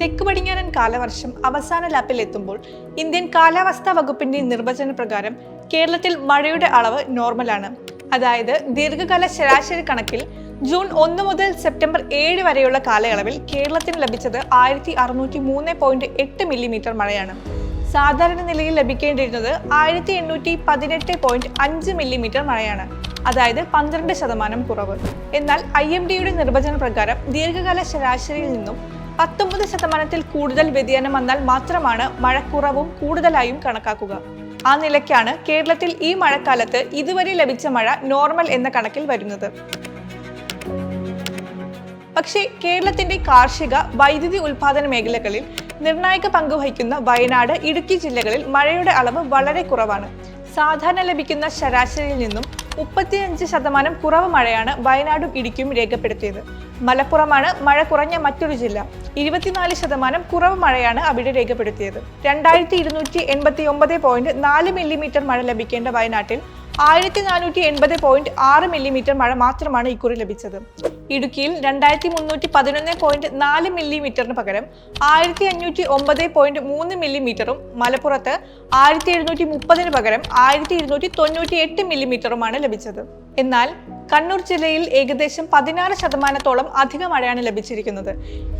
തെക്ക് പടിഞ്ഞാറൻ കാലവർഷം അവസാന ലാപ്പിൽ എത്തുമ്പോൾ ഇന്ത്യൻ കാലാവസ്ഥാ വകുപ്പിന്റെ നിർവചന പ്രകാരം കേരളത്തിൽ മഴയുടെ അളവ് നോർമലാണ്. അതായത് ദീർഘകാല ശരാശരി കണക്കിൽ ജൂൺ ഒന്ന് മുതൽ സെപ്റ്റംബർ ഏഴ് വരെയുള്ള കാലയളവിൽ കേരളത്തിന് ലഭിച്ചത് ആയിരത്തി അറുന്നൂറ്റി മൂന്ന് പോയിന്റ് എട്ട് മില്ലിമീറ്റർ മഴയാണ്. സാധാരണ നിലയിൽ ലഭിക്കേണ്ടിയിരുന്നത് ആയിരത്തി എണ്ണൂറ്റി പതിനെട്ട് പോയിന്റ് അഞ്ച് മില്ലിമീറ്റർ മഴയാണ്. അതായത് പന്ത്രണ്ട് ശതമാനം കുറവ്. എന്നാൽ ഐ എം ഡിയുടെ നിർവചന പ്രകാരം ദീർഘകാല ശരാശരിയിൽ നിന്നും പത്തൊമ്പത് ശതമാനത്തിൽ കൂടുതൽ വ്യതിയാനം വന്നാൽ മാത്രമാണ് മഴക്കുറവും കുറവും കൂടുതലായും കണക്കാക്കുക. ആ നിലയ്ക്കാണ് കേരളത്തിൽ ഈ മഴക്കാലത്ത് ഇതുവരെ ലഭിച്ച മഴ നോർമൽ എന്ന കണക്കിൽ വരുന്നത്. പക്ഷേ കേരളത്തിന്റെ കാർഷിക വൈദ്യുതി ഉൽപാദന മേഖലകളിൽ നിർണായക പങ്ക് വഹിക്കുന്ന വയനാട് ഇടുക്കി ജില്ലകളിൽ മഴയുടെ അളവ് വളരെ കുറവാണ്. സാധാരണ ലഭിക്കുന്ന ശരാശരിയിൽ നിന്നും മുപ്പത്തിയഞ്ച് ശതമാനം കുറവ് മഴയാണ് വയനാടും ഇടുക്കിയും രേഖപ്പെടുത്തിയത്. മലപ്പുറമാണ് മഴ കുറഞ്ഞ മറ്റൊരു ജില്ല. ഇരുപത്തിനാല് ശതമാനം കുറവ് മഴയാണ് അവിടെ രേഖപ്പെടുത്തിയത്. രണ്ടായിരത്തി ഇരുന്നൂറ്റി എൺപത്തി ഒമ്പത് പോയിന്റ് നാല് മില്ലിമീറ്റർ മഴ ലഭിക്കേണ്ട വയനാട്ടിൽ ആയിരത്തി നാനൂറ്റി എൺപത് പോയിന്റ് ആറ് മില്ലിമീറ്റർ മഴ മാത്രമാണ് ഇക്കുറി ലഭിച്ചത്. ഇടുക്കിയിൽ രണ്ടായിരത്തി മുന്നൂറ്റി പതിനൊന്ന് പോയിന്റ് നാല് മില്ലിമീറ്ററിന് പകരം ആയിരത്തി അഞ്ഞൂറ്റി ഒമ്പത് പോയിന്റ് മൂന്ന് മില്ലിമീറ്ററും മലപ്പുറത്ത് ആയിരത്തി എഴുന്നൂറ്റി മുപ്പതിന് പകരം ആയിരത്തി ഇരുന്നൂറ്റി തൊണ്ണൂറ്റി എട്ട് മില്ലിമീറ്ററുമാണ് ലഭിച്ചത്. എന്നാൽ കണ്ണൂർ ജില്ലയിൽ ഏകദേശം പതിനാറ് ശതമാനത്തോളം അധിക മഴയാണ് ലഭിച്ചിരിക്കുന്നത്.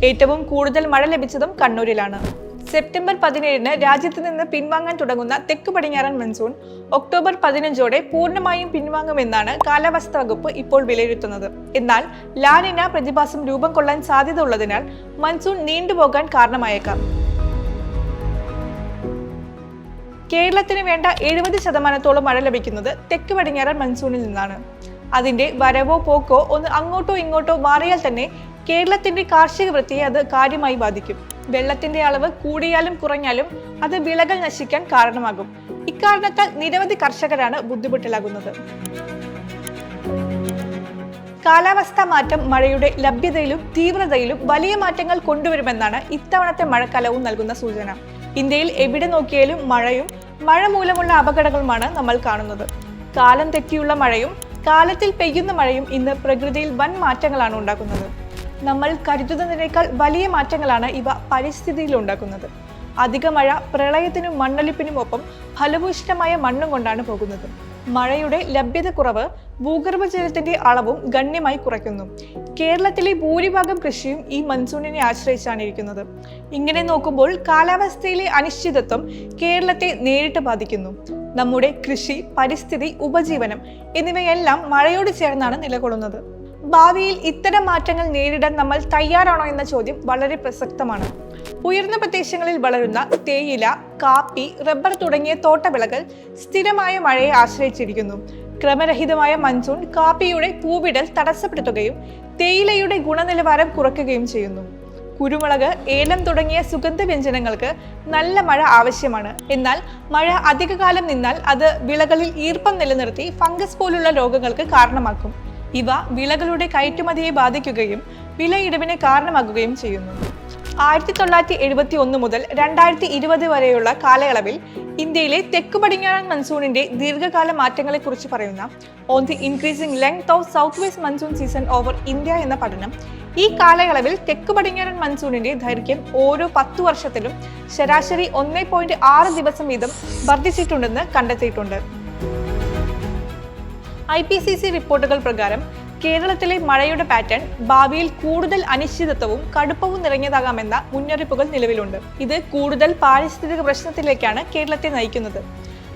ഏറ്റവും കൂടുതൽ മഴ ലഭിച്ചതും കണ്ണൂരിലാണ്. സെപ്റ്റംബർ പതിനേഴിന് രാജ്യത്ത് നിന്ന് പിൻവാങ്ങാൻ തുടങ്ങുന്ന തെക്ക് പടിഞ്ഞാറൻ മൺസൂൺ ഒക്ടോബർ പതിനഞ്ചോടെ പൂർണമായും പിൻവാങ്ങുമെന്നാണ് കാലാവസ്ഥാ വകുപ്പ് ഇപ്പോൾ വിലയിരുത്തുന്നത്. എന്നാൽ ലാനിന പ്രതിഭാസം രൂപം കൊള്ളാൻ സാധ്യത ഉള്ളതിനാൽ മൺസൂൺ നീണ്ടുപോകാൻ കാരണമായേക്കാം. കേരളത്തിന് വേണ്ട എഴുപത് ശതമാനത്തോളം മഴ ലഭിക്കുന്നത് തെക്ക് പടിഞ്ഞാറൻ മൺസൂണിൽ നിന്നാണ്. അതിന്റെ വരവോ പോക്കോ ഒന്ന് അങ്ങോട്ടോ ഇങ്ങോട്ടോ മാറിയാൽ തന്നെ കേരളത്തിന്റെ കാർഷിക വൃത്തിയെ അത് കാര്യമായി ബാധിക്കും. വെള്ളത്തിന്റെ അളവ് കൂടിയാലും കുറഞ്ഞാലും അത് വിളകൾ നശിക്കാൻ കാരണമാകും. ഇക്കാരണത്താൽ നിരവധി കർഷകരാണ് ബുദ്ധിമുട്ടിലാകുന്നത്. കാലാവസ്ഥാ മാറ്റം മഴയുടെ ലഭ്യതയിലും തീവ്രതയിലും വലിയ മാറ്റങ്ങൾ കൊണ്ടുവരുമെന്നാണ് ഇത്തവണത്തെ മഴക്കാലവും നൽകുന്ന സൂചന. ഇന്ത്യയിൽ എവിടെ നോക്കിയാലും മഴയും മഴ മൂലമുള്ള അപകടങ്ങളുമാണ് നമ്മൾ കാണുന്നത്. കാലം തെറ്റിയുള്ള മഴയും കാലത്തിൽ പെയ്യുന്ന മഴയും ഇന്ന് പ്രകൃതിയിൽ വൻ മാറ്റങ്ങളാണ് ഉണ്ടാക്കുന്നത്. നമ്മൾ കരുതുന്നതിനേക്കാൾ വലിയ മാറ്റങ്ങളാണ് ഇവ പരിസ്ഥിതിയിൽ ഉണ്ടാക്കുന്നത് അധിക മഴ പ്രളയത്തിനും മണ്ണൊലിപ്പിനും ഒപ്പം ഫലഭൂയിഷ്ഠമായ മണ്ണും കൊണ്ടാണ് പോകുന്നത്. മഴയുടെ ലഭ്യത കുറവ് ഭൂഗർഭജലത്തിന്റെ അളവും ഗണ്യമായി കുറയ്ക്കുന്നു. കേരളത്തിലെ ഭൂരിഭാഗം കൃഷിയും ഈ മൺസൂണിനെ ആശ്രയിച്ചാണ് ഇരിക്കുന്നത്. ഇങ്ങനെ നോക്കുമ്പോൾ കാലാവസ്ഥയിലെ അനിശ്ചിതത്വം കേരളത്തെ നേരിട്ട് ബാധിക്കുന്നു. നമ്മുടെ കൃഷി പരിസ്ഥിതി ഉപജീവനം എന്നിവയെല്ലാം മഴയോട് ചേർന്നാണ് നിലകൊള്ളുന്നത്. ഭാവിയിൽ ഇത്തരം മാറ്റങ്ങൾ നേരിടാൻ നമ്മൾ തയ്യാറാണോ എന്ന ചോദ്യം വളരെ പ്രസക്തമാണ്. ഉയർന്ന പ്രദേശങ്ങളിൽ വളരുന്ന തേയില കാപ്പി റബ്ബർ തുടങ്ങിയ തോട്ടവിളകൾ സ്ഥിരമായ മഴയെ ആശ്രയിച്ചിരിക്കുന്നു. ക്രമരഹിതമായ മൺസൂൺ കാപ്പിയുടെ പൂവിടൽ തടസ്സപ്പെടുത്തുകയും തേയിലയുടെ ഗുണനിലവാരം കുറയ്ക്കുകയും ചെയ്യുന്നു. കുരുമുളക് ഏലം തുടങ്ങിയ സുഗന്ധ വ്യഞ്ജനങ്ങൾക്ക് നല്ല മഴ ആവശ്യമാണ്. എന്നാൽ മഴ അധികകാലം നിന്നാൽ അത് വിളകളിൽ ഈർപ്പം നിലനിർത്തി ഫംഗസ് പോലുള്ള രോഗങ്ങൾക്ക് കാരണമാക്കും. ഇവ വിളകളുടെ കയറ്റുമതിയെ ബാധിക്കുകയും വിലയിടിവിന് കാരണമാകുകയും ചെയ്യുന്നു. ആയിരത്തി തൊള്ളായിരത്തി എഴുപത്തി ഒന്ന് മുതൽ രണ്ടായിരത്തി ഇരുപത് വരെയുള്ള കാലയളവിൽ ഇന്ത്യയിലെ തെക്ക് പടിഞ്ഞാറൻ മൺസൂണിന്റെ ദീർഘകാല മാറ്റങ്ങളെക്കുറിച്ച് പറയുന്ന on the increasing length of south west monsoon season over India എന്ന പഠനം ഈ കാലയളവിൽ തെക്ക് പടിഞ്ഞാറൻ മൺസൂണിന്റെ ദൈർഘ്യം ഓരോ പത്തു വർഷത്തിലും ശരാശരി ഒന്നേ പോയിന്റ് ആറ് ദിവസം വീതം വർദ്ധിച്ചിട്ടുണ്ടെന്ന് കണ്ടെത്തിയിട്ടുണ്ട്. ഐ പി സി സി റിപ്പോർട്ടുകൾ പ്രകാരം കേരളത്തിലെ മഴയുടെ പാറ്റേൺ ഭാവിയിൽ കൂടുതൽ അനിശ്ചിതത്വവും കടുപ്പവും നിറഞ്ഞതാകാമെന്ന മുന്നറിയിപ്പുകൾ നിലവിലുണ്ട്. ഇത് കൂടുതൽ പാരിസ്ഥിതിക പ്രശ്നത്തിലേക്കാണ് കേരളത്തെ നയിക്കുന്നത്.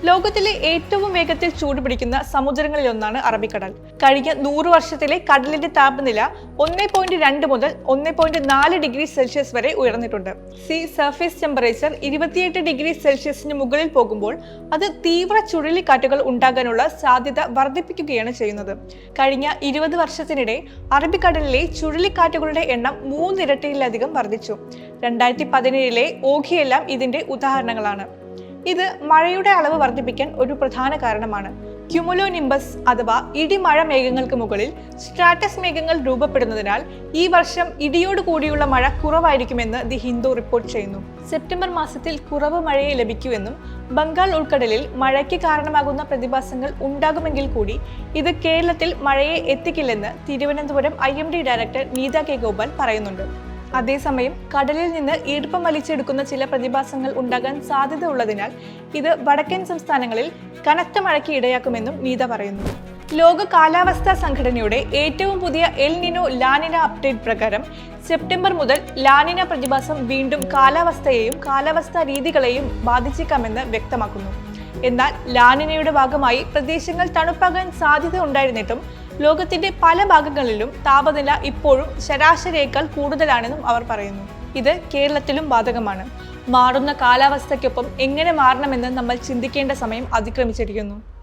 ലോകത്തിലെ ഏറ്റവും വേഗത്തിൽ ചൂടുപിടിക്കുന്ന സമുദ്രങ്ങളിലൊന്നാണ് അറബിക്കടൽ. കഴിഞ്ഞ നൂറ് വർഷത്തിലെ കടലിന്റെ താപനില ഒന്നേ പോയിന്റ് രണ്ട് മുതൽ ഒന്നേ പോയിന്റ് നാല് ഡിഗ്രി സെൽഷ്യസ് വരെ ഉയർന്നിട്ടുണ്ട്. സീ സർഫേസ് ടെമ്പറേച്ചർ ഇരുപത്തിയെട്ട് ഡിഗ്രി സെൽഷ്യസിന് മുകളിൽ പോകുമ്പോൾ അത് തീവ്ര ചുഴലിക്കാറ്റുകൾ ഉണ്ടാകാനുള്ള സാധ്യത വർദ്ധിപ്പിക്കുകയാണ് ചെയ്യുന്നത്. കഴിഞ്ഞ ഇരുപത് വർഷത്തിനിടെ അറബിക്കടലിലെ ചുഴലിക്കാറ്റുകളുടെ എണ്ണം മൂന്നിരട്ടിയിലധികം വർദ്ധിച്ചു. രണ്ടായിരത്തി പതിനേഴിലെ ഓഖിയെല്ലാം ഇതിന്റെ ഉദാഹരണങ്ങളാണ്. ഇത് മഴയുടെ അളവ് വർദ്ധിപ്പിക്കാൻ ഒരു പ്രധാന കാരണമാണ്. ക്യുമുലോ നിംബസ് അഥവാ ഇടിമഴ മേഘങ്ങൾക്ക് മുകളിൽ സ്ട്രാറ്റസ് മേഘങ്ങൾ രൂപപ്പെടുന്നതിനാൽ ഈ വർഷം ഇടിയോട് കൂടിയുള്ള മഴ കുറവായിരിക്കുമെന്ന് ദി ഹിന്ദു റിപ്പോർട്ട് ചെയ്യുന്നു. സെപ്റ്റംബർ മാസത്തിൽ കുറവ് മഴയെ ലഭിക്കുമെന്നും ബംഗാൾ ഉൾക്കടലിൽ മഴയ്ക്ക് കാരണമാകുന്ന പ്രതിഭാസങ്ങൾ ഉണ്ടാകുമെങ്കിൽ കൂടി ഇത് കേരളത്തിൽ മഴയെ എത്തിക്കില്ലെന്ന് Thiruvananthapuram I director Neetha K Gopal പറയുന്നുണ്ട്. അതേസമയം കടലിൽ നിന്ന് ഈർപ്പം വലിച്ചെടുക്കുന്ന ചില പ്രതിഭാസങ്ങൾ ഉണ്ടാകാൻ സാധ്യത ഉള്ളതിനാൽ ഇത് വടക്കൻ സംസ്ഥാനങ്ങളിൽ കനത്ത മഴയ്ക്ക് ഇടയാക്കുമെന്നും നീത പറയുന്നു. ലോക കാലാവസ്ഥാ സംഘടനയുടെ ഏറ്റവും പുതിയ El Nino La Nina update പ്രകാരം സെപ്റ്റംബർ മുതൽ ലാനിന പ്രതിഭാസം വീണ്ടും കാലാവസ്ഥയെയും കാലാവസ്ഥാ രീതികളെയും ബാധിച്ചേക്കാമെന്ന് വ്യക്തമാക്കുന്നു. എന്നാൽ ലാനിനയുടെ ഭാഗമായി പ്രദേശങ്ങൾ തണുപ്പാകാൻ സാധ്യത ഉണ്ടായിരുന്നിട്ടും ലോകത്തിന്റെ പല ഭാഗങ്ങളിലും താപനില ഇപ്പോഴും ശരാശരിയേക്കാൾ കൂടുതലാണെന്നും അവർ പറയുന്നു. ഇത് കേരളത്തിലും ബാധകമാണ്. മാറുന്ന കാലാവസ്ഥയ്ക്കൊപ്പം എങ്ങനെ മാറണമെന്ന് നമ്മൾ ചിന്തിക്കേണ്ട സമയം അതിക്രമിച്ചിരിക്കുന്നു.